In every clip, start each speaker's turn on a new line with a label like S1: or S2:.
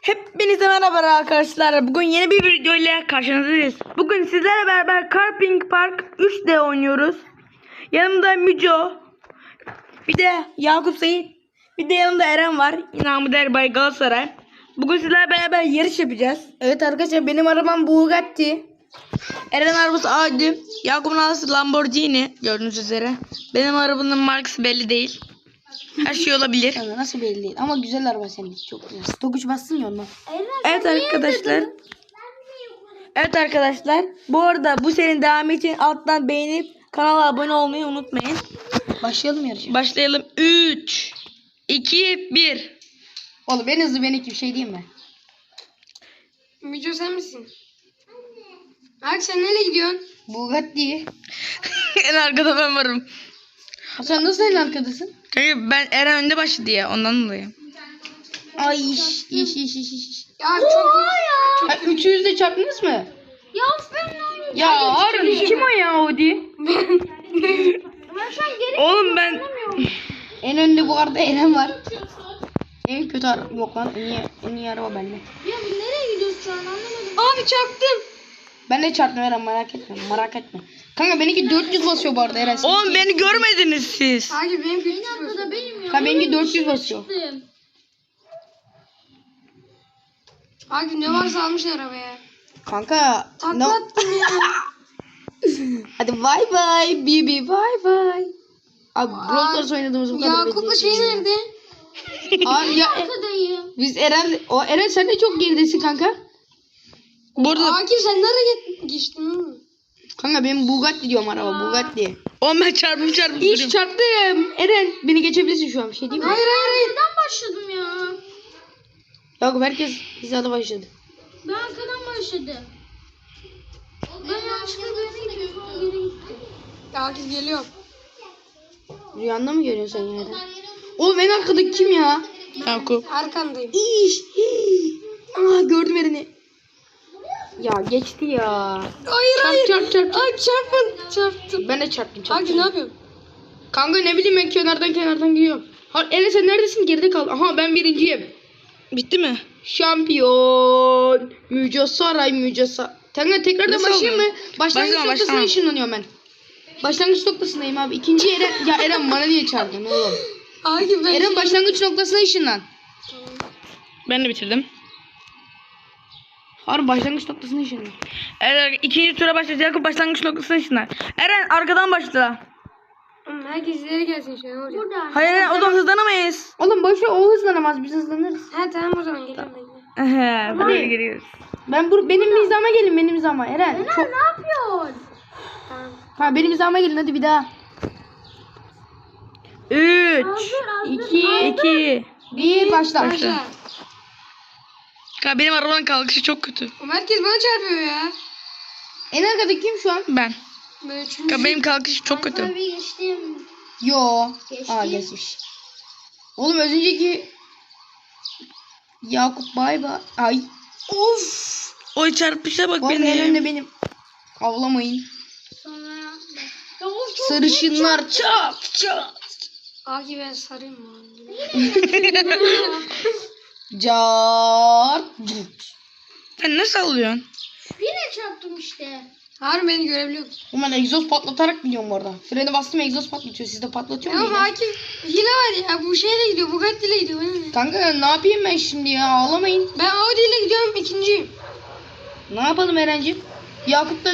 S1: Hepinize merhaba arkadaşlar. Bugün yeni bir video ile karşınızdayız. Bugün sizlerle beraber Carping Park 3D oynuyoruz. Yanımda Müco, bir de Yakup Sait, bir de yanımda Eren var. İnamı Derbay Galatasaray. Bugün sizlerle beraber yarış yapacağız. Evet arkadaşlar benim arabam Bugatti. Eren arabası Audi. Yakup'un arabası Lamborghini gördüğünüz üzere. Benim arabanın markası belli değil. Her şey olabilir.
S2: Kanka nasıl belli değil ama güzel araba senin çok güzel. Stok uç bassın ya ondan.
S1: Evet arkadaşlar. Evet arkadaşlar. Bu arada bu serinin devamı için alttan beğenip kanala abone olmayı unutmayın.
S2: Başlayalım yarışa.
S1: Başlayalım. 3 2 1
S2: Oğlum en hızlı benimki bir şey diyeyim mi?
S3: Müco sen misin? Abi sen nereye gidiyorsun?
S2: Bugatti.
S1: En arkada ben varım.
S2: Sen nasıl en arkadasın?
S1: Kanka ben Eren önde başladı ya ondan dolayı.
S2: Ay iş iş iş iş iş.
S3: Ya abi çok
S2: Ha, üçünüz de çarptınız mı?
S3: Ya ben
S2: Ya harbi kim o ya Audi?
S1: Oğlum ben
S2: En önde bu arada Eren var. En kötü araba yok lan en iyi, en iyi araba bende.
S3: Ya nereye gidiyorsun şu an anlamadım. Abi çaktım.
S2: Ben de çarptım Eren merak etme merak etme. Kanka benimki 400 basıyor bu arada Eren.
S1: oğlum beni görmediniz siz.
S3: Abi benim kötü arkada benim ya.
S2: Ha benimki 400 basıyor.
S3: Abi ne varsa almışlar arabaya.
S2: Kanka
S3: Takla
S2: no.
S3: attım ya.
S2: Hadi bay bay Bibi bay bay. Abi Brawl Stars oynadığımız bu kadar.
S3: Yakup'la
S2: belli
S3: şey nerede?
S2: Abi ya biz Eren o Eren sen de çok geridesin kanka.
S1: Bu arada
S3: Akif sen nereye git- geçtin oğlum?
S2: Kanka benim Bugatti diyorum araba Bugatti.
S1: oğlum ben çarpım çarpım
S2: İş
S1: duruyorum.
S2: çarptım. Eren beni geçebilirsin şu an bir şey değil mi?
S3: Hayır hayır hayır. Neden başladım ya?
S2: Yok herkes hizada başladı.
S3: Ben arkadan başladım. Ben yanlışlıkla böyle gidiyorum. Geri gittim. Akif geliyor.
S2: Rüyanda mı görüyorsun sen yine de? Oğlum en arkadaki kim ya?
S1: Yakup.
S3: Arkandayım.
S2: İş. Aa gördüm Eren'i. Ya geçti ya.
S3: Hayır
S2: Çarp,
S3: hayır.
S2: çarp, çarp, çarp.
S3: Ay çarpın çarptım.
S2: Ben de çarptım çarptım.
S3: Akif ne yapıyorsun?
S2: Kanka ne bileyim ben kenardan kenardan gidiyorum. Ha, Eren sen neredesin? Geride kal. Aha ben birinciyim.
S1: Bitti mi?
S2: Şampiyon. Müce Saray Müce Saray. Kanka tekrardan
S1: Nasıl
S2: başlayayım mı? Başlangıç
S1: Başlama,
S2: noktasına ışınlanıyorum ben. Başlangıç noktasındayım abi. İkinci Eren. ya Eren bana niye çarptın oğlum?
S3: Akif ben
S2: Eren başlangıç noktasına ışınlan.
S1: Ben de bitirdim.
S2: Harbi başlangıç noktasına ışınlan.
S1: Eren ikinci tura başlayacak. Yakup başlangıç noktasına ışınlar. Eren arkadan başla.
S3: Oğlum herkes ileri gelsin şey olacak. Burada.
S1: Hayır Eren o zaman hızlanamayız.
S2: Oğlum boş ver o hızlanamaz biz hızlanırız.
S3: Ha tamam o zaman geliyorum bekle.
S1: Ehe, buraya giriyoruz.
S2: Ben bu benim hizama gelin benim hizama Eren. Çok...
S3: Ne yapıyorsun? Tamam.
S2: Ha benim hizama gelin hadi bir daha.
S1: 3
S2: 2
S1: 2
S2: 1 başla.
S3: Başla.
S1: Kanka benim arabanın kalkışı çok kötü.
S3: Oğlum herkes bana çarpıyor ya.
S2: En arkadaki kim şu an?
S1: Ben.
S3: Ben üçüncü.
S1: Kanka benim kalkışım çok kötü.
S3: geçtim.
S2: Yo.
S3: Geçti.
S2: Aa geçmiş. Oğlum az önceki Yakup bay bay. Ay. Of.
S1: O çarpışa bak
S2: Bak en önde
S1: benim.
S2: benim. Avlamayın.
S3: Sonra... Ya of çok
S2: Sarışınlar çap çap.
S3: Akif ben sarayım mı?
S2: Car.
S1: Sen ne sallıyorsun?
S3: Yine çarptım işte. Harbi beni görebiliyorum.
S2: Oğlum ben egzoz patlatarak gidiyorum bu arada. Frene bastım egzoz patlatıyor. Siz de patlatıyor
S3: Ya
S2: mu?
S3: ama
S2: yine?
S3: Akif hile var ya. Bu şeyle gidiyor. Bugatti ile gidiyor. Ben,
S2: Kanka ne yapayım ben şimdi ya? Ağlamayın.
S3: ben Audi ile gidiyorum. ikinciyim.
S2: Ne yapalım Eren'cim? Yakup da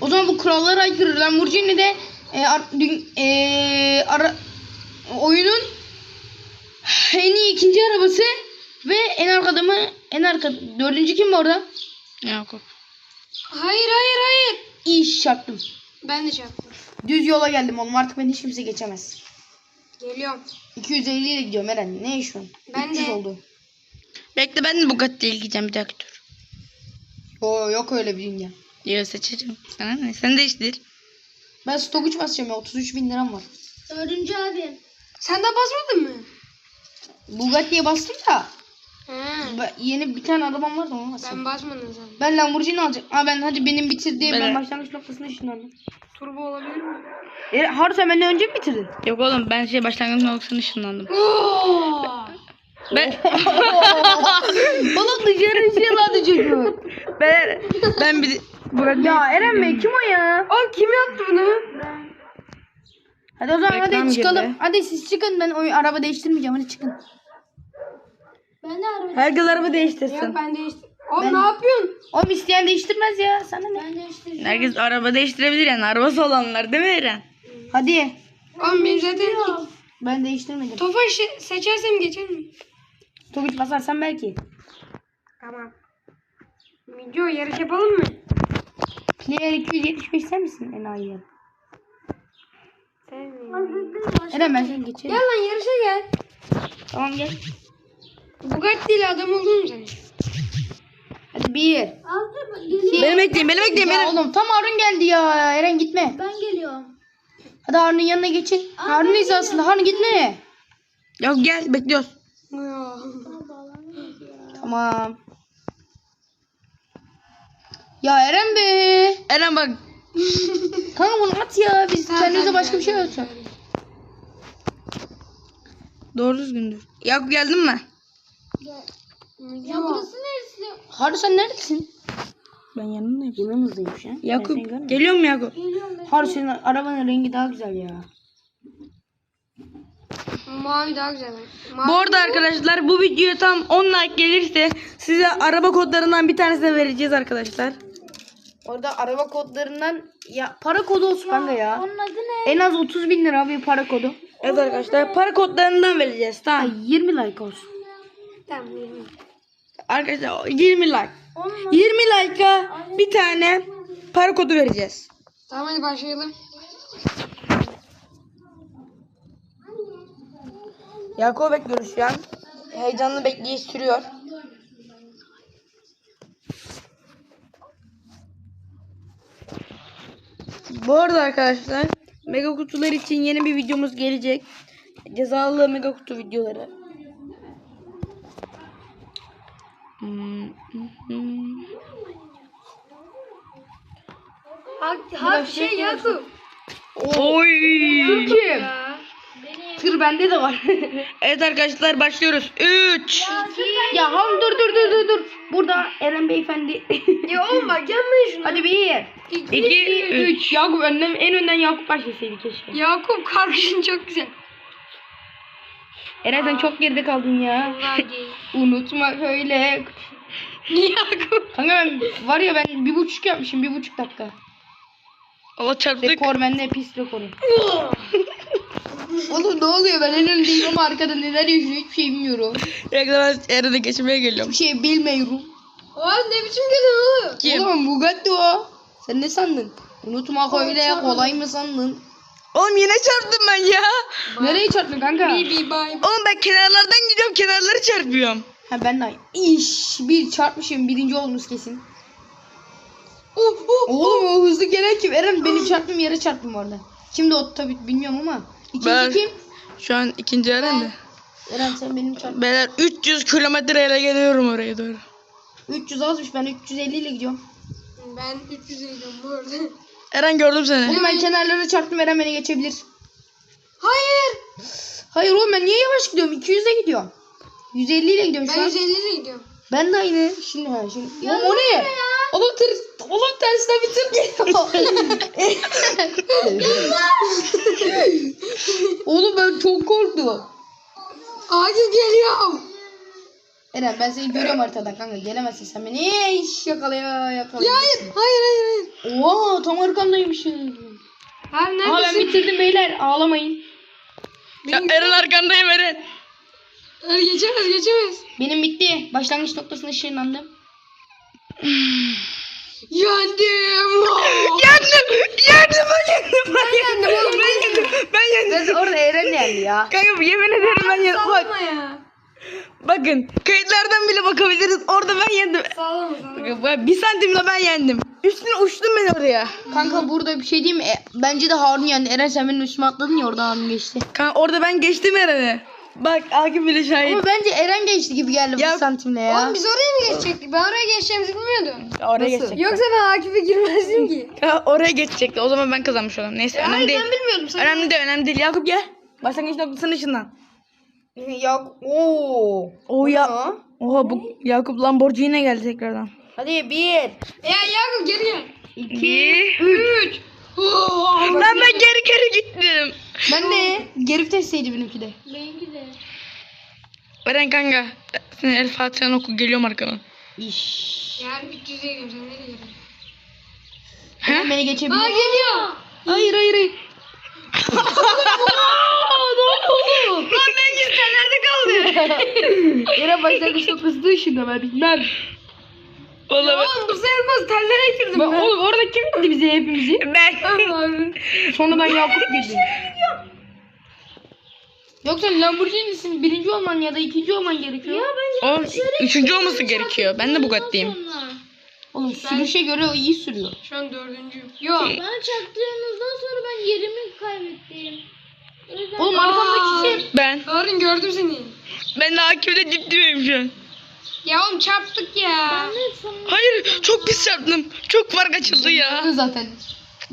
S2: o zaman bu kurallara aykırı. Lamborghini de e, ar, dün, e, ara, oyunun en iyi ikinci arabası ve en arkada mı? En arka dördüncü kim orada?
S1: Yakup.
S3: Hayır hayır hayır.
S2: İş çarptım.
S3: Ben de çarptım.
S2: Düz yola geldim oğlum artık beni hiç kimse geçemez.
S3: Geliyorum.
S2: 250 ile gidiyorum Eren. Ne iş an?
S3: Ben
S2: 300
S3: de.
S2: oldu.
S1: Bekle ben de Bugatti'ye gideceğim bir dakika dur.
S2: Yo, yok öyle bir dünya.
S1: Diyor seçeceğim. Sana ne? Sen değiştir.
S2: Ben stok 3 basacağım ya 33 bin liram var.
S3: Dördüncü abi. Sen daha basmadın mı?
S2: Bugatti'ye bastım da. Ben- yeni bir tane arabam var da onu basacağım.
S3: Ben basmadım sen.
S2: Ben Lamborghini alacağım. Aa ben hadi benim bitirdiğim ben,
S1: Ben-
S2: başlangıç noktasına ışınlandım.
S3: Turbo olabilir mi?
S2: E, Harun sen benden önce mi bitirdin?
S1: Yok oğlum ben şey başlangıç noktasına ışınlandım. Ben,
S2: Oğlum dışarı ışığladı çocuk.
S1: ben, ben bir... Burak
S2: Ya Eren Bey kim o ya?
S3: O kim yaptı bunu?
S2: Hadi o zaman
S1: Reklam
S2: hadi çıkalım.
S1: girdi.
S2: Hadi siz çıkın ben o araba değiştirmeyeceğim hadi çıkın.
S3: Ben de araba.
S1: Herkes araba değiştirsin.
S3: ben değiştim. Oğlum ne yapıyorsun?
S2: Oğlum isteyen değiştirmez ya sana ne?
S3: Ben değiştireceğim.
S1: Herkes araba değiştirebilir yani. Arabası olanlar değil mi Eren?
S2: Hadi.
S3: Oğlum ben zaten
S2: Ben değiştirmedim.
S3: Tofaş seçersem geçer mi?
S2: Tokiç basarsan belki.
S3: Tamam. Video yarış yapalım mı?
S2: Player 275 sen misin enayi? Eren ben seni geçerim.
S3: Gel lan yarışa gel.
S2: Tamam gel.
S3: Bugatti ile adam mu sen?
S2: Hadi bir. iki.
S1: Beni bekleyin, beni bekleyin.
S2: Ya
S1: Beni...
S2: oğlum tam Harun geldi ya. Eren gitme.
S3: Ben geliyorum.
S2: Hadi Harun'un yanına geçin. Harun hizasında. Harun gitme.
S1: Yok gel bekliyoruz.
S2: Tamam. Ya Eren be.
S1: Eren bak.
S2: Kanka bunu at ya. Biz kendimize başka bir şey yapacağız.
S1: Doğru düzgündür. Yakup geldin mi?
S3: Ya burası neresi?
S2: Harun sen neredesin?
S1: Ben yanındayım.
S2: Yanımızdayım şu an.
S1: Yakup geliyor mu Yakup?
S3: Geliyorum ben.
S2: Harun senin arabanın rengi daha güzel ya.
S3: Mavi daha güzel. Mavi.
S1: Bu arada arkadaşlar bu videoya tam 10 like gelirse size araba kodlarından bir tanesini vereceğiz arkadaşlar.
S2: Orada araba kodlarından ya para kodu olsun kanka ya.
S3: Onun adı ne?
S2: En az 30 bin lira bir para kodu.
S1: Evet arkadaşlar para kodlarından vereceğiz
S2: Ay,
S1: tamam.
S2: 20 like olsun.
S3: Yirmi.
S1: Arkadaşlar 20 like.
S3: Onun
S1: 20 like'a bir tane para kodu vereceğiz.
S3: Tamam hadi başlayalım.
S1: Yakup'u bekliyoruz şu an. Heyecanlı bekleyiş sürüyor. Bu arada arkadaşlar mega kutular için yeni bir videomuz gelecek. Cezalı mega kutu videoları. Hmm, hmm, hmm.
S3: Ha, ha şey Yakup.
S1: Oy.
S2: Kim? Tır bende de var.
S1: Evet arkadaşlar başlıyoruz. 3
S2: ya Harun dur dur dur dur dur. Burada Eren beyefendi.
S3: Ya oğlum bak yapmayın şunu.
S2: Hadi bir.
S1: 2 3
S2: Yakup önden en önden Yakup başlasaydı keşke.
S3: Yakup kardeşin çok güzel.
S2: Eren sen çok geride kaldın ya. Unutma öyle. Kanka ben var ya ben bir buçuk yapmışım bir buçuk dakika.
S1: Allah çarptık.
S2: Rekor bende pis rekoru. Oğlum ne oluyor ben en öndeyim ama arkada neler yaşıyor hiçbir şey bilmiyorum.
S1: Yakında ben Eren'e geçmeye geliyorum.
S2: Hiçbir şey bilmiyorum.
S3: Oğlum ne biçim geliyor oğlum?
S1: Kim?
S2: Oğlum Bugatti o. Sen ne sandın? Unutmak öyle kolay mı sandın?
S1: Oğlum yine çarptım ben ya.
S2: Nereye çarptın kanka?
S3: Bi bay.
S1: Oğlum ben kenarlardan gidiyorum kenarları çarpıyorum.
S2: Ha ben de iş bir çarpmışım birinci olmuş kesin.
S3: Oh, oh.
S2: Oğlum o hızlı gelen kim? Eren beni çarptım yere çarptım orada. Kimdi o tabii bilmiyorum ama. İkinci
S1: Ben-
S2: kim?
S1: Şu an ikinci Eren de.
S2: Eren sen benim çarptın.
S1: Beyler 300 kilometreyle geliyorum oraya doğru.
S2: 300 azmış ben 350 ile gidiyorum.
S3: Ben 300 gidiyorum bu arada.
S1: Eren gördüm seni.
S2: Oğlum ben kenarlara çarptım Eren beni geçebilir.
S3: Hayır.
S2: Hayır oğlum ben niye yavaş gidiyorum? 200'e gidiyorum. 150 ile gidiyorum şu
S3: Ben
S2: an.
S3: 150 ile gidiyorum.
S2: Ben de aynı. Şimdi ha şimdi. Oğlum o ne? Oğlum tır oğlum tersine bir tır geliyor. oğlum ben çok korktum.
S3: Akif geliyorum.
S2: Eren ben seni görüyorum haritadan kanka gelemezsin sen beni. İş yakalaya yakalaya.
S3: Ya hayır. Hayır hayır hayır.
S2: Oo tam arkamdaymışım.
S3: Ha
S2: Ama ben
S3: neredesin?
S2: bitirdim beyler ağlamayın.
S1: Ya Eren arkandayım Eren.
S3: Hayır geçemez geçemez.
S2: Benim bitti. Başlangıç noktasına ışınlandım.
S3: Yandım.
S1: Yendim. Yendim ben yendim. Ben yendim oğlum ben yendim. Ben yendim.
S2: Ben orada Eren geldi ya.
S1: Kanka yemin ederim ben yendim. Bak,
S3: ya.
S1: Bakın kayıtlardan bile bakabiliriz. Orada ben yendim. Bakın, bak, Bir santimle ben yendim. Üstüne uçtum ben oraya.
S2: Kanka burada bir şey diyeyim mi? E, bence de Harun yendi. Eren sen benim üstüme atladın ya orada Harun geçti.
S1: Kanka orada ben geçtim Eren'i. Bak Akif bile şahit.
S2: Ama bence Eren geçti gibi geldi
S1: Ya-
S2: bu santimle ya.
S3: Oğlum biz oraya mı geçecektik? Ben oraya geçeceğimizi bilmiyordum.
S1: Oraya
S2: Nasıl?
S1: geçecek.
S3: Yoksa ben Akif'e girmezdim ki.
S1: Ya oraya geçecekti. O zaman ben kazanmış oldum. Neyse önemli
S3: Hayır
S1: değil.
S3: ben bilmiyordum. Sen
S1: Önemli değil, önemli değil. Yakup gel. Başlangıç noktasının ışından.
S2: Yok. Oo.
S1: O ya. Oha bu Yakup Lamborghini'ne geldi tekrardan.
S2: Hadi bir.
S3: Ya Yakup geri gel.
S1: Bir.
S3: Üç.
S1: Lan ben geri geri gittim.
S2: Ben de geri vitesteydi benimki de.
S3: Benimki de.
S1: Eren kanka. Sen El Fatiha'nı oku geliyorum arkadan.
S2: İş.
S3: Yani 300'e gidiyorum. Sen nereye gidiyorsun?
S1: He?
S2: Beni geçebilir.
S3: Aa geliyor.
S2: Hayır hayır hayır.
S1: Lan ben gitsen nerede kaldı?
S2: Yere başladı çok hızlı ışınla ben bilmem.
S1: Oğlum.
S3: Oğlum bu sayılmaz. Tellere girdim
S2: Ben,
S3: ben.
S2: oğlum orada kim indi bizi hepimizi?
S1: Ben.
S2: Sonradan Yakup girdi. Yoksa Lamborghini'sin birinci olman ya da ikinci olman gerekiyor.
S3: Ya ben
S1: Oğlum üçüncü olması gerekiyor. Ben de Bugatti'yim.
S3: sonra.
S2: Oğlum sürüşe göre o iyi sürüyor.
S3: Şu an dördüncüyüm. Yok. Bana çaktığınızdan sonra ben yerimi kaybettim.
S2: Oğlum şey.
S1: Ben.
S3: Harun gördüm seni.
S1: Ben de Akif'le dip dibeyim şu an.
S3: Ya oğlum çarptık ya.
S1: Hayır çok pis çarptım. Çok fark açıldı ya.
S2: Zaten.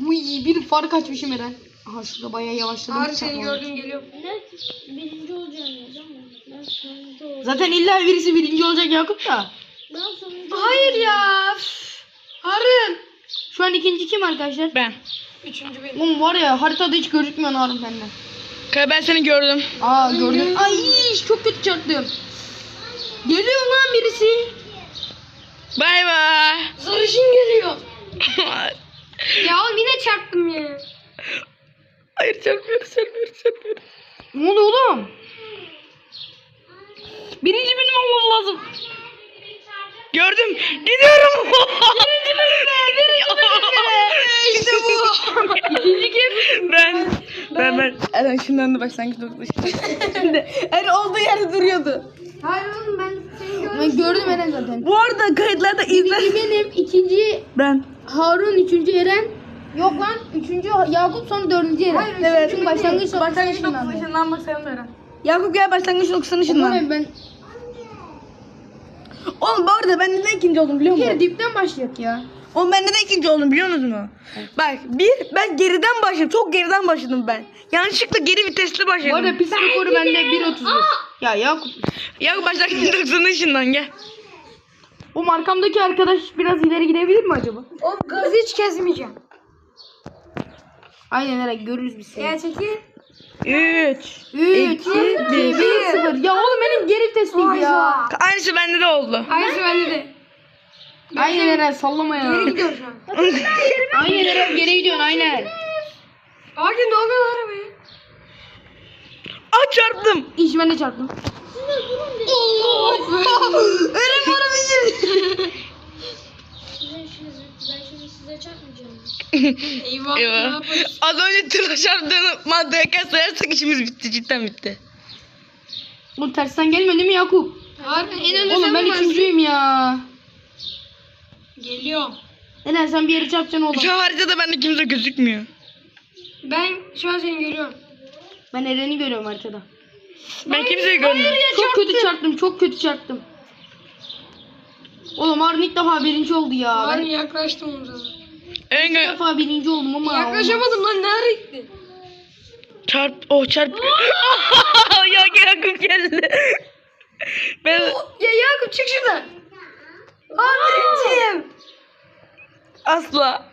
S2: Uy bir fark açmışım Eren. Aha şurada bayağı yavaşladım.
S3: Harun seni gördüm geliyorum.
S4: Ne birinci olacağım.
S2: Zaten illa birisi birinci olacak Yakup da.
S4: Ben sonuncu
S3: Hayır ya. Harun.
S2: Şu an ikinci kim arkadaşlar?
S1: Ben.
S3: Üçüncü benim.
S2: Oğlum var ya haritada hiç gözükmüyor Harun benden.
S1: Kanka ben seni gördüm.
S2: Aa gördüm. Ay çok kötü çarptım. Geliyor lan birisi.
S1: Bay bay.
S3: Sarışın geliyor. Ya oğlum yine çarptım ya.
S1: Hayır çarpıyoruz çarpıyoruz çarpıyoruz.
S2: Ne oldu oğlum? Birinci benim olmam lazım.
S1: Gördüm. Gidiyorum. Birinci İşte bu.
S2: İkinci kim?
S1: Ben. Ben ben. Eren şundan başlangıç noktası. Şimdi Eren olduğu yerde duruyordu.
S3: Hayır oğlum ben seni gördüm.
S2: Ben gördüm Eren zaten.
S1: Bu arada kayıtlarda izle.
S2: Birinci benim, ikinci
S1: Ben.
S2: Harun, üçüncü Eren. Yok lan, üçüncü Yakup, sonra dördüncü Eren.
S3: Hayır,
S1: Evet.
S2: Çünkü başlangıç
S1: Başlangıç
S2: noktasından
S1: noktası
S2: ben.
S1: ışınlanmak sayılmıyor. Yakup gel başlangıç noktasını ışınlan.
S2: Oğlum ben
S1: Oğlum bu arada ben neden ikinci oldum biliyor
S2: bir kere
S1: musun?
S2: dipten başlayak ya.
S1: Oğlum ben neden ikinci oldum biliyor musunuz mu? Bak bir ben geriden başladım. Çok geriden başladım ben. Yanlışlıkla geri vitesli başladım.
S2: Bu arada pist rekoru bende 1.31. Ya Yakup.
S1: Yakup başlangıç noktasını ışınlan gel.
S2: O arkamdaki arkadaş biraz ileri gidebilir mi acaba?
S3: Oğlum gazı hiç kesmeyeceğim.
S2: Aynen Eren görürüz biz seni.
S3: Gel çekil.
S1: 3
S2: 3, 2, 1, 0. Ya oğlum benim geri vitesteydi ya.
S1: Aynısı bende de oldu.
S3: Aynısı bende de.
S2: Aynen Eren sallama ya.
S3: Geri gidiyor şu an.
S2: Aynen Eren geri gidiyorsun aynen.
S3: Hakim dalga arabayı.
S1: Aa çarptım.
S2: İş ben de çarptım.
S1: Eren
S4: şimdi size çarpmayacağım.
S3: Eyvah. Ne
S1: Eyvah. Az önce tıra çarptığını maddeye sayarsak işimiz bitti. Cidden bitti.
S2: Bu tersten gelmedi mi Yakup?
S3: Harbi en önde
S2: Oğlum
S3: sen
S2: ben üçüncüyüm ya.
S3: Geliyorum.
S2: Eren sen bir yere çarpacaksın oğlum.
S1: Şu haritada bende kimse gözükmüyor.
S3: Ben şu an seni görüyorum.
S2: Ben Eren'i görüyorum haritada.
S1: Ben kimseyi görmüyorum.
S2: Çok kötü çarptım, çok kötü çarptım. Oğlum Harun ilk defa birinci oldu ya.
S3: Harun
S2: Ben
S3: yaklaştım o zaman.
S1: Gö-
S2: defa birinci oldum ama.
S3: Yaklaşamadım lan nereye gitti?
S1: çarp. Oh çarp. ya Yakup geldi. Ben
S3: Ya Yakup çık şuradan. Abicim.
S1: asla.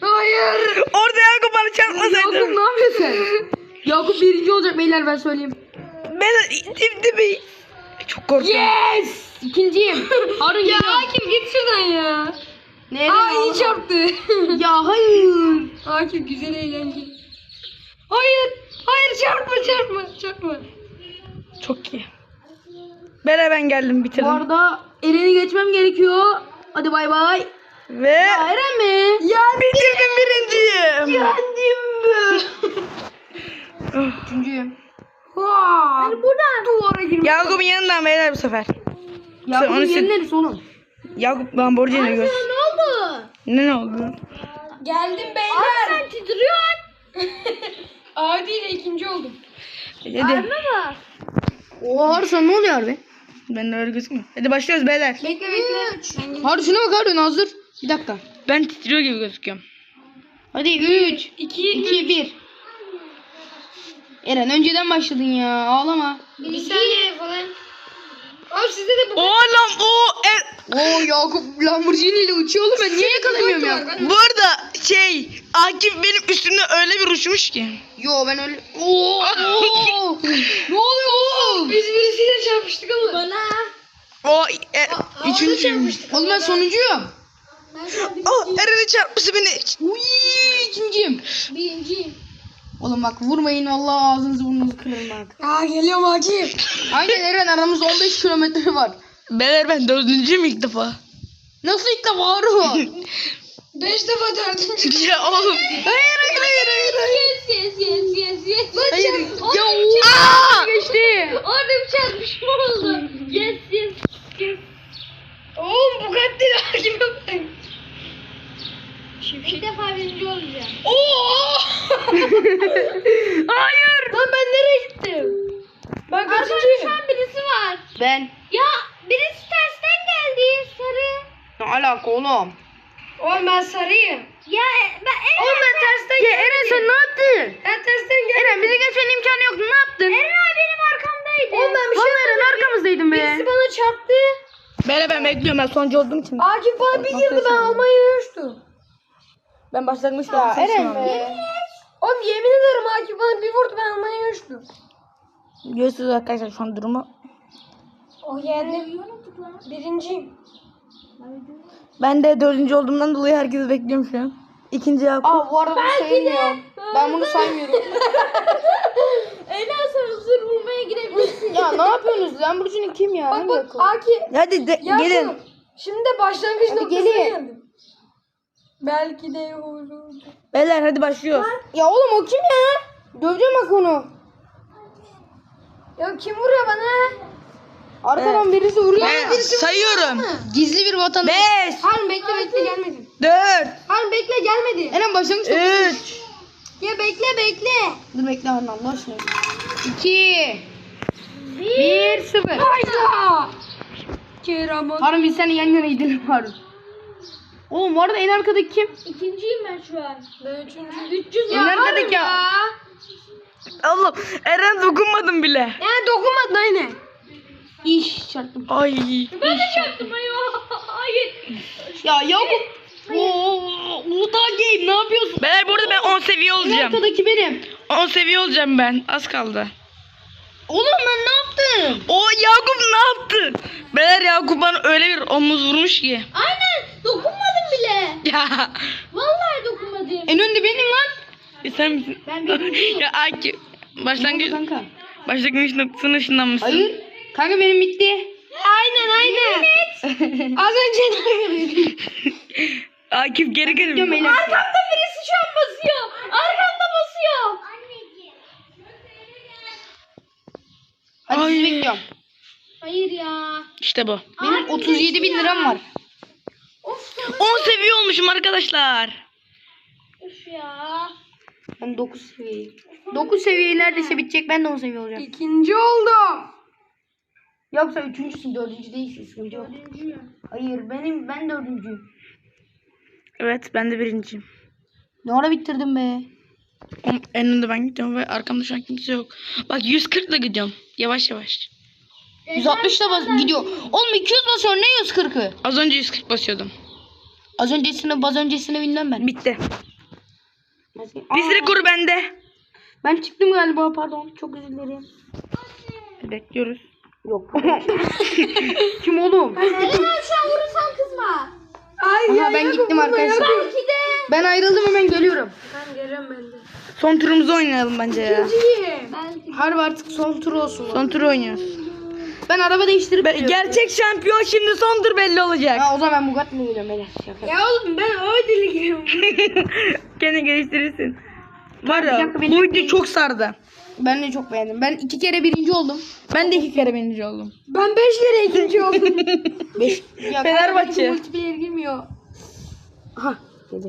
S3: Hayır.
S1: Orada Yakup bana
S2: Yakup
S1: çarpmasaydı.
S2: ne yapıyorsun sen? Yakup birinci olacak beyler ben söyleyeyim.
S1: Ben dip dibi. Çok korktum.
S2: Yes! İkinciyim. Harun
S3: Ya. Hakim git şuradan ya.
S2: Nereye?
S3: Aa iyi çarptı.
S2: Ya hayır.
S3: Hakim güzel eğlenceli. Hayır. Hayır çarpma çarpma çarpma.
S1: Çok iyi. Ben geldim
S2: Bu
S1: bitirdim.
S2: arada Eren'i geçmem gerekiyor. Hadi bay bay.
S1: Ve
S2: Ya Eren mi?
S1: ya bitirdim birinciyim.
S2: Yendim mi? Üçüncüyüm.
S3: Vaa. buradan duvara girmiş.
S1: Yakup'un yanından beyler bu sefer.
S2: Yakup'un yeri neresi oğlum?
S1: Yakup Lamborghini göz.
S4: Ne oldu?
S1: Ne ne oldu?
S3: Geldim beyler.
S4: Sen titriyorsun.
S3: Adi ile ikinci oldum.
S1: Hadi.
S4: bak.
S2: Oha Harun sana ne oluyor harbi?
S1: Ben de öyle gözükmüyor. Hadi başlıyoruz beyler.
S3: Bekle bekle.
S2: Harun şuna bak Harun hazır. Bir dakika.
S1: Ben titriyor gibi gözüküyorum.
S2: Hadi 3,
S3: İki,
S2: 2, 1. Eren önceden başladın ya. Ağlama.
S3: Bir saniye falan. Abi sizde de bu
S1: Oğlum o e,
S2: Oo Yakup Lamborghini ile uçuyor oğlum ben niye yakalamıyorum ya?
S1: bu arada şey Akif benim üstümde öyle bir uçmuş ki.
S2: Yo ben öyle. Oo. oo. ne oluyor oğlum?
S3: biz birisiyle çarpıştık ama. Bana.
S1: O e, üçüncü.
S2: Oğlum ben sonuncuyum.
S3: Ben
S1: Oh Eren'in çarpması beni.
S2: Uy ikinciyim.
S3: birinciyim.
S2: Oğlum bak vurmayın Allah ağzınızı burnunuzu kırarım bak.
S3: Aa geliyorum Akif.
S2: Aynen Eren aramızda 15 kilometre var.
S1: Beyler ben dördüncüyüm ilk defa.
S2: Nasıl ilk defa var
S3: Beş defa dördüncü.
S1: ya oğlum. Hayır hayır hayır hayır. hayır.
S3: Yes yes yes yes yes.
S2: Hayır. Ya
S1: Aa!
S2: geçti.
S3: Orada bir çarpışma oldu. Yes yes yes. Oğlum bu kadar değil Akif İlk defa birinci olacağım.
S1: Oo! hayır.
S3: Lan ben nereye gittim? Ben kaçıncıyım? şu an birisi var.
S2: Ben.
S3: Ya birisi tersten geldi sarı.
S2: Ne alaka oğlum?
S3: Oğlum ben sarıyım. Ya ben Oğlum ben tersten
S2: Ya Eren sen ne yaptın?
S3: Ben tersten geldim.
S2: Eren bize geçmenin imkanı yok. Ne yaptın?
S3: Eren abi benim arkamdaydı.
S2: Oğlum ben bir şey Eren arkamızdaydın be.
S3: Birisi bana çarptı.
S1: Beyler ben bekliyorum ben sonuncu olduğum için.
S3: Akif bana bir girdi ben almayı uçtum.
S1: Ben başlangıçta
S2: Ya Eren be.
S3: Oğlum yemin ederim Akif bana bir vurdu ben almayı uçtum.
S1: Görüyorsunuz arkadaşlar şu an durumu.
S3: O yendi. Birinciyim.
S1: Ben de dördüncü olduğumdan dolayı herkesi bekliyorum şu an. İkinci Yakup.
S2: Aa bu arada bu sayılmıyor. Ben bunu saymıyorum.
S3: Ela sen hızır vurmaya girebilirsin.
S2: ya ne yapıyorsunuz? Lamborghini kim ya?
S3: Bak
S2: Hangi
S3: bak
S2: akıl?
S3: Akif.
S1: Hadi de, gelin.
S3: Şimdi de başlangıç
S2: Hadi
S3: noktasına
S2: gelin.
S3: geldim. Belki de olur.
S1: Beyler hadi başlıyoruz.
S2: Ya oğlum o kim ya? Döveceğim bak onu.
S3: Ya kim vuruyor bana?
S2: Arkadan birisi vuruyor.
S1: Ben sayıyorum.
S2: Gizli bir vatandaş.
S1: 5,
S3: Harun bekle bekle gelmedin.
S1: 4,
S3: Harun bekle gelmedi.
S2: Eren başlangıç noktası.
S1: 3,
S3: Ya bekle bekle.
S2: Dur bekle anne Allah aşkına. 2 1 0
S3: Hayda. Kerem
S2: Harun biz seninle yan yana gidelim Harun. Oğlum bu arada en arkadaki kim?
S3: İkinciyim ben şu an. Ben üçüncü. 300
S2: En arkadaki ya.
S1: Oğlum Eren dokunmadım bile.
S3: Yani dokunmadın aynı.
S2: İş çarptım.
S1: Ay.
S3: Ben de çarptım ayol. Hayır.
S2: Ya Yakup. Oo, Uludağ Game ne yapıyorsun?
S1: Beyler bu arada ben 10 seviye
S2: En
S1: olacağım.
S2: arkadaki benim.
S1: 10 seviye olacağım ben. Az kaldı.
S2: Oğlum ben ne yaptım?
S1: O Yakup ne yaptı? Beyler Yakup bana öyle bir omuz vurmuş ki.
S3: Aynen. Dokunmadım bile.
S1: Ya.
S3: Vallahi dokunmadım.
S2: En önde benim lan.
S1: E sen misin?
S3: Ben birinciyim.
S1: ya Akif. Başlangıç,
S2: Kanka.
S1: başlangıç noktasına ışınlanmışsın.
S2: Hayır. Kanka benim bitti.
S3: Aynen aynen. Az önce
S1: Akif geri geri.
S3: Arkamda birisi şu an basıyor. Arkamda basıyor.
S2: Hadi
S1: Ay.
S2: sizi bekliyorum.
S3: Hayır ya.
S1: İşte bu.
S2: Benim 37 bin liram var.
S3: Of sana
S1: 10 seviye olmuşum arkadaşlar.
S3: of ya.
S2: Ben 9 seviyeyim. 9 seviye neredeyse bitecek. Ben de 10 seviye olacağım.
S3: İkinci oldum.
S2: Yoksa üçüncüsün, dördüncü değilsin. Sıkıntı yok. Hayır benim ben dördüncüyüm.
S1: Evet ben de birinciyim.
S2: Ne ara bitirdim be?
S1: Oğlum, En önde ben gidiyorum ve arkamda şu an kimse yok. Bak 140 ile gidiyorum. Yavaş yavaş.
S2: 160 da bas gidiyor. Oğlum 200 basıyor ne 140'ı?
S1: Az önce 140 basıyordum.
S2: Az öncesine baz öncesine bilmem ben.
S1: Bitti. Biz rekoru bende.
S2: ben çıktım galiba pardon. Çok özür dilerim.
S1: Bekliyoruz.
S2: Yok. Kim oğlum?
S3: Şu an vurursan kızma. Ay
S2: Ama ben gittim arkadaşlar.
S3: Belki de.
S2: Ben ayrıldım hemen geliyorum.
S3: Ben geliyorum ben de.
S1: Son turumuzu oynayalım bence ya.
S3: Belki.
S2: Harbi artık son tur olsun.
S1: Son turu oynuyoruz.
S2: Ben araba değiştirip
S1: gerçek şampiyon şimdi son tur belli olacak.
S2: Ha, o zaman ben Bugatti'ne geliyorum beyler. Şaka.
S3: Ya oğlum ben o dili giriyorum.
S1: Kendini geliştirirsin. Var ya
S2: dakika, benim-
S1: bu video çok sardı.
S2: Ben de çok beğendim. Ben iki kere birinci oldum.
S1: Ben de iki kere birinci oldum.
S3: Ben 5 kere ikinci oldum.
S2: Beş. Ya,
S1: Fenerbahçe.
S3: Multiplayer girmiyor.
S2: Aha. Dedi.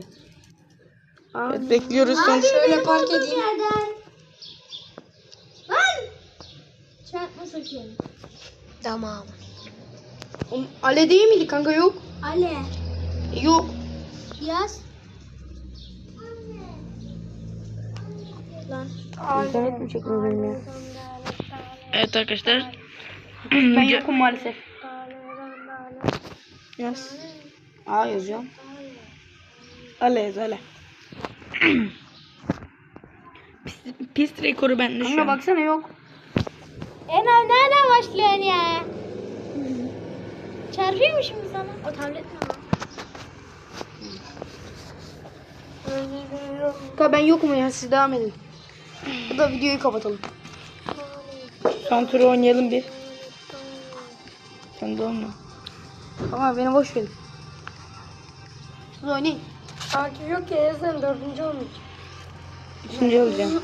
S1: Evet, bekliyoruz son.
S3: Şöyle park edeyim. Lan! Çarpma sakın. Tamam.
S2: Oğlum, Ale değil miydi kanka yok?
S3: Ale.
S2: E, yok.
S3: Yaz. Lan.
S1: İnternet mi çekmiyor benim ya? Evet arkadaşlar.
S3: Ben yokum maalesef. Yaz. A yazıyorum.
S1: Ale yaz ale. pis, pis rekoru bende şu an.
S3: baksana yok.
S4: Enar nereden başlıyorsun ya? Çarpıyor mu şimdi sana? O tablet mi?
S3: Kanka ben yokum ya siz devam edin. Bu da videoyu kapatalım.
S1: Son turu oynayalım bir. Sen de olma.
S3: Ama beni boş verin. Siz oynayın.
S4: Akif yok ya yazın dördüncü olmuş.
S1: Üçüncü olacağım.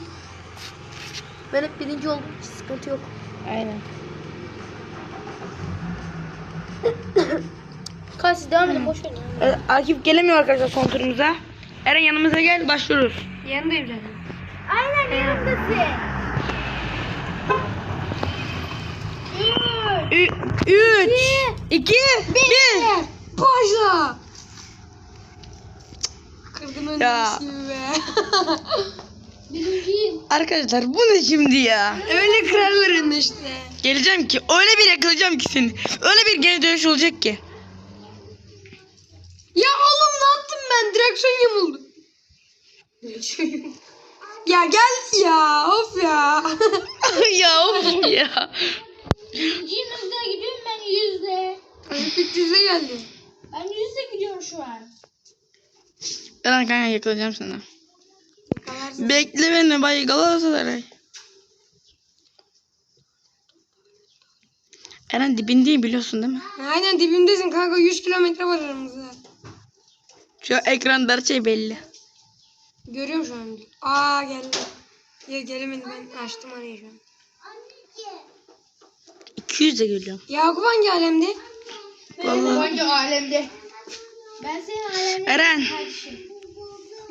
S3: Ben hep birinci oldum. Hiç sıkıntı yok.
S1: Aynen.
S3: Kanka siz devam edin boş verin.
S1: Evet, Akif gelemiyor arkadaşlar son turumuza. Eren yanımıza gel başlıyoruz.
S3: Yanındayım zaten.
S4: Aynen yanımdasın.
S1: Ü- üç, iki, bir.
S3: Başla. Kırdım
S1: Ya.
S3: be.
S4: Birinciyim.
S1: Arkadaşlar bu ne şimdi ya?
S3: Öyle kralların işte.
S1: Geleceğim ki öyle bir yakalayacağım ki seni. Öyle bir geri dönüş olacak ki.
S3: Ya oğlum ne yaptım ben? Direksiyon yamuldu. ya gel ya of ya.
S1: ya of ya.
S4: Birinciyim hızla gidiyorum ben yüzde.
S3: 300'e geldi.
S4: Ben yüzde gidiyorum şu an.
S1: Eren kanka yakalayacağım sana. Bekle beni bay Galatasaray. Eren dibindeyim biliyorsun değil mi?
S3: Aynen dibimdesin kanka 100 kilometre var aramızda.
S1: Şu ekranda her şey belli.
S3: Görüyorum şu an. Aa geldi. Ya gelemedi ben açtım arayı şu an.
S1: 200 de geliyorum.
S3: Yakup hangi alemde?
S1: Vallahi.
S3: Hangi alemde?
S4: Ben senin alemine
S1: Eren.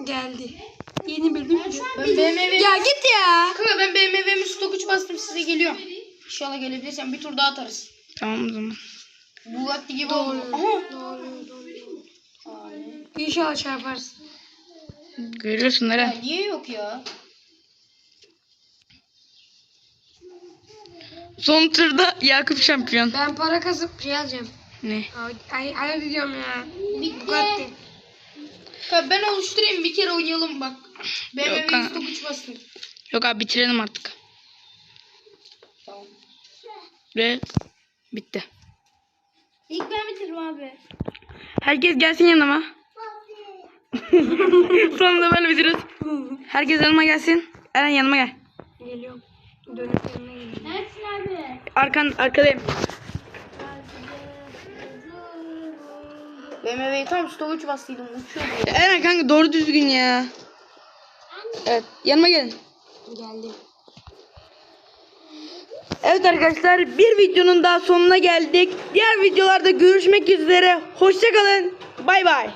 S3: Geldi. Yeni bölüm.
S4: Ben
S3: BMW... Ya git ya. Kanka ben BMW'mi stok 3 bastım size geliyorum. İnşallah gelebilirsen bir tur daha atarız.
S1: Tamam o zaman.
S3: Bugatti gibi oldu. Aha. İnşallah çarparsın.
S1: Görüyorsun Eren.
S3: Ya niye yok ya?
S1: Son turda Yakup şampiyon.
S3: Ben para kazıp şey alacağım.
S1: Ne?
S3: Ay, ay diyorum ya.
S4: Bitti.
S3: Bugatti. Ben oluşturayım bir kere oynayalım bak.
S1: Yok
S3: BMW'yi
S1: kanka.
S3: stok 3 bastım.
S1: Yok abi bitirelim artık.
S3: Tamam.
S1: Ve bitti.
S4: İlk ben bitiririm abi.
S1: Herkes gelsin yanıma. Sonunda böyle bitiriyoruz. Herkes yanıma gelsin. Eren yanıma gel.
S3: Geliyorum. Dönüp yanına geliyorum.
S4: Neresin abi?
S1: Arkan arkadayım.
S3: BMW'yi tam stok 3 bastıydım uçuyordu.
S1: Eren kanka doğru düzgün ya. Evet yanıma gelin.
S3: Geldim.
S1: Evet arkadaşlar bir videonun daha sonuna geldik. Diğer videolarda görüşmek üzere. Hoşçakalın. Bay bay.